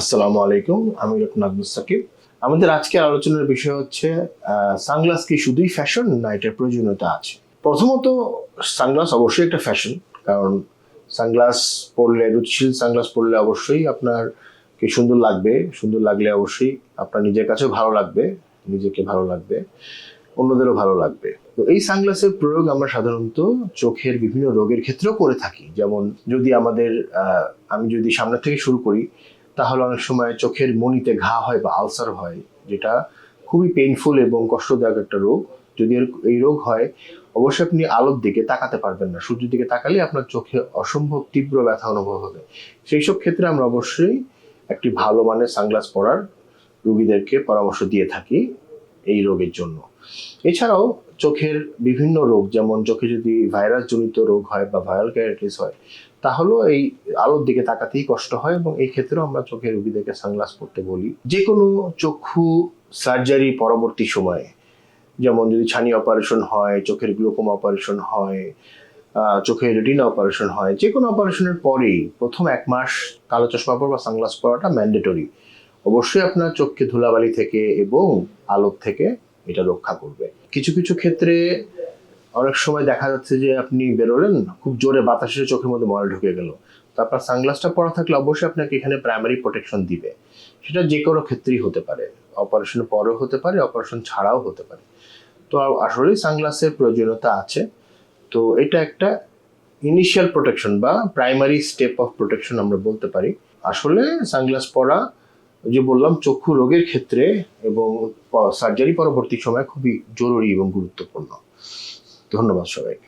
আসসালামু আলাইকুম, আমি ডক্টর সাকিব। আমাদের আজকে আলোচনার বিষয় হচ্ছে সানগ্লাস কি শুধুই ফ্যাশন না এটার প্রয়োজনীয়তা আছে? প্রথমত, সানগ্লাস অবশ্যই একটা ফ্যাশন, কারণ সানগ্লাস পরলে, রুচিশীল সানগ্লাস পরলে অবশ্যই আপনার কি সুন্দর লাগবে, সুন্দর লাগলে অবশ্যই আপনার নিজের কাছেও ভালো লাগবে, নিজেকে ভালো লাগবে, অন্যদেরও ভালো লাগবে। তো এই সানগ্লাসের প্রয়োগ আমরা সাধারণত চোখের বিভিন্ন রোগের ক্ষেত্রেও করে থাকি। যেমন যদি আমাদের আমি যদি সামনে থেকে শুরু করি তাহলে অনেক সময় চোখের মনিতে ঘা হয় বা আলসার হয়, যেটা খুবই পেইনফুল এবং কষ্টদায়ক একটা রোগ। যদি এই রোগ হয়, অবশ্যই আপনি আলোর দিকে তাকাতে পারবেন না। সূর্যের দিকে তাকালে আপনার চোখে অসম্ভব তীব্র ব্যথা অনুভব হবে। সেই সব ক্ষেত্রে আমরা অবশ্যই একটি ভালো মানের সানগ্লাস পরার রোগীদেরকে পরামর্শ দিয়ে থাকি এই রোগের জন্য। এছাড়াও চোখের বিভিন্ন রোগ, যেমন চোখে যদি ভাইরাস জনিত রোগ হয় বা ভাইরাল ক্যারাইটিস হয়, তাহলেও এই আলোর দিকে তাকাতেই কষ্ট হয় এবং এই ক্ষেত্রেও আমরা চোখের রোগীদেরকে সানগ্লাস পরতে বলি। যে কোনো চক্ষু সার্জারি পরবর্তী সময়ে, যেমন যদি ছানি অপারেশন হয়, চোখের গ্লোকোম অপারেশন হয় চোখের রেটিনা অপারেশন হয় যে কোনো অপারেশনের পরেই প্রথম এক মাস কালো চশমা পর বা সানগ্লাস পরাটা ম্যান্ডেটরি অবশ্যই আপনার চোখকে ধুলাবালি থেকে এবং আলোর থেকে এটা রক্ষা করবে। কিছু কিছু ক্ষেত্রে অনেক সময় দেখা যাচ্ছে যে আপনি বেরোলেন, খুব জোরে বাতাসের চোখের মধ্যে ময়লা ঢুকে গেল। তো আপনার সানগ্লাসটা পরা থাকলে অবশ্যই আপনাকে এখানে প্রাইমারি প্রোটেকশন দিবে। সেটা যে কোনো ক্ষেত্রেই হতে পারে। অপারেশনের পরেও হতে পারে অপারেশন ছাড়াও হতে পারে। তো আসলেই সানগ্লাসের প্রয়োজনীয়তা আছে। তো এটা একটা ইনিশিয়াল প্রোটেকশন বা প্রাইমারি স্টেপ অফ প্রোটেকশন আমরা বলতে পারি। আসলে সানগ্লাস পরা যে বললাম, চক্ষু রোগের ক্ষেত্রে এবং সার্জারি পরবর্তী সময় খুবই জরুরি এবং গুরুত্বপূর্ণ। ধন্যবাদ সবাইকে।